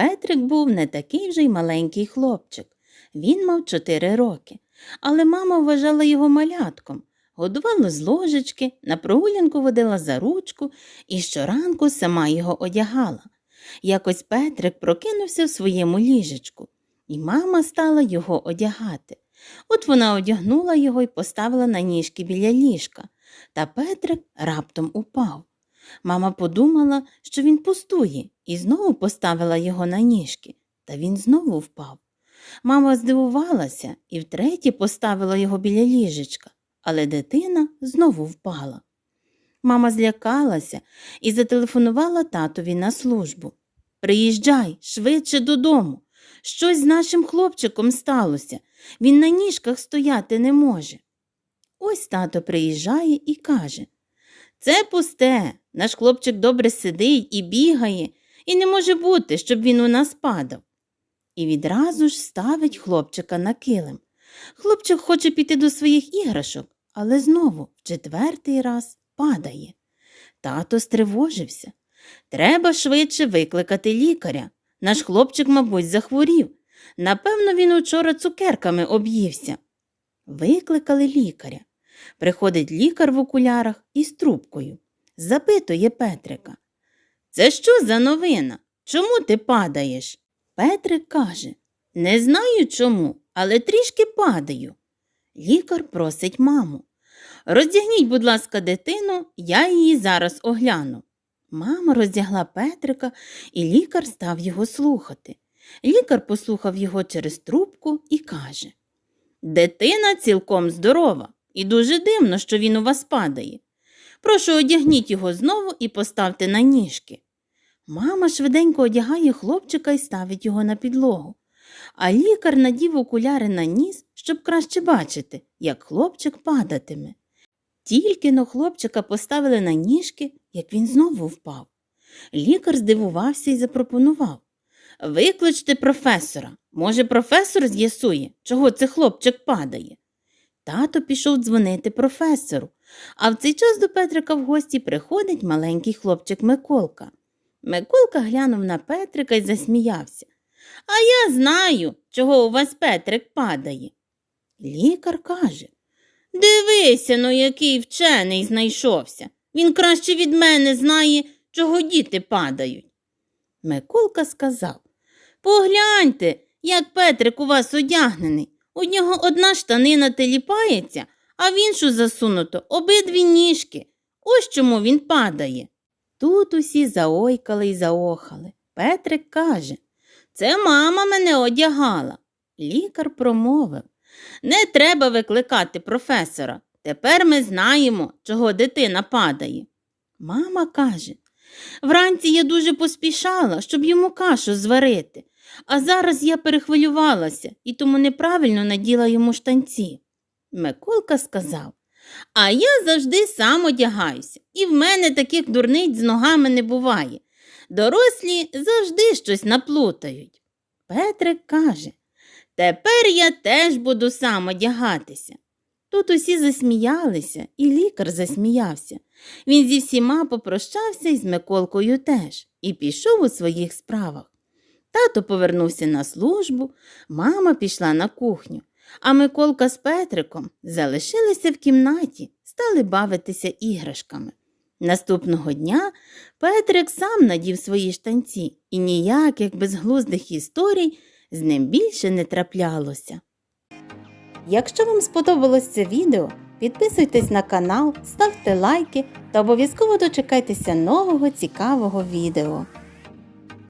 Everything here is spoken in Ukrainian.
Петрик був не такий вже й маленький хлопчик. Він мав чотири роки, але мама вважала його малятком, годувала з ложечки, на прогулянку водила за ручку і щоранку сама його одягала. Якось Петрик прокинувся в своєму ліжечку, і мама стала його одягати. От вона одягнула його і поставила на ніжки біля ліжка, та Петрик раптом упав. Мама подумала, що він пустує, і знову поставила його на ніжки, та він знову впав. Мама здивувалася і втретє поставила його біля ліжечка, але дитина знову впала. Мама злякалася і зателефонувала татові на службу. Приїжджай швидше додому. Щось з нашим хлопчиком сталося. Він на ніжках стояти не може. Ось тато приїжджає і каже Це пусте. Наш хлопчик добре сидить і бігає, і не може бути, щоб він у нас падав. І відразу ж ставить хлопчика на килим. Хлопчик хоче піти до своїх іграшок, але знову в четвертий раз падає. Тато стривожився. Треба швидше викликати лікаря. Наш хлопчик, мабуть, захворів. Напевно, він учора цукерками об'ївся. Викликали лікаря. Приходить лікар в окулярах із трубкою. Запитує Петрика. Це що за новина? Чому ти падаєш? Петрик каже Не знаю чому, але трішки падаю. Лікар просить маму. Роздягніть, будь ласка, дитину, я її зараз огляну. Мама роздягла Петрика, і лікар став його слухати. Лікар послухав його через трубку і каже Дитина цілком здорова, і дуже дивно, що він у вас падає. Прошу одягніть його знову і поставте на ніжки. Мама швиденько одягає хлопчика і ставить його на підлогу, а лікар надів окуляри на ніс, щоб краще бачити, як хлопчик падатиме. Тільки но хлопчика поставили на ніжки, як він знову впав. Лікар здивувався і запропонував Викличте професора. Може, професор з'ясує, чого це хлопчик падає. Тато пішов дзвонити професору, а в цей час до Петрика в гості приходить маленький хлопчик Миколка. Миколка глянув на Петрика і засміявся. А я знаю, чого у вас Петрик падає. Лікар каже Дивися, ну який вчений знайшовся. Він краще від мене знає, чого діти падають. Миколка сказав Погляньте, як Петрик у вас одягнений. У нього одна штанина теліпається, а в іншу засунуто обидві ніжки. Ось чому він падає. Тут усі заойкали й заохали. Петрик каже Це мама мене одягала. Лікар промовив Не треба викликати професора. Тепер ми знаємо, чого дитина падає. Мама каже Вранці я дуже поспішала, щоб йому кашу зварити, а зараз я перехвилювалася і тому неправильно наділа йому штанці. Миколка сказав А я завжди сам одягаюся, і в мене таких дурниць з ногами не буває. Дорослі завжди щось наплутають. Петрик каже Тепер я теж буду сам одягатися. Тут усі засміялися, і лікар засміявся. Він зі всіма попрощався із Миколкою теж і пішов у своїх справах. Тато повернувся на службу, мама пішла на кухню, а Миколка з Петриком залишилися в кімнаті, стали бавитися іграшками. Наступного дня Петрик сам надів свої штанці, і ніяких безглуздих історій з ним більше не траплялося. Якщо вам сподобалось це відео, підписуйтесь на канал, ставте лайки та обов'язково дочекайтеся нового цікавого відео.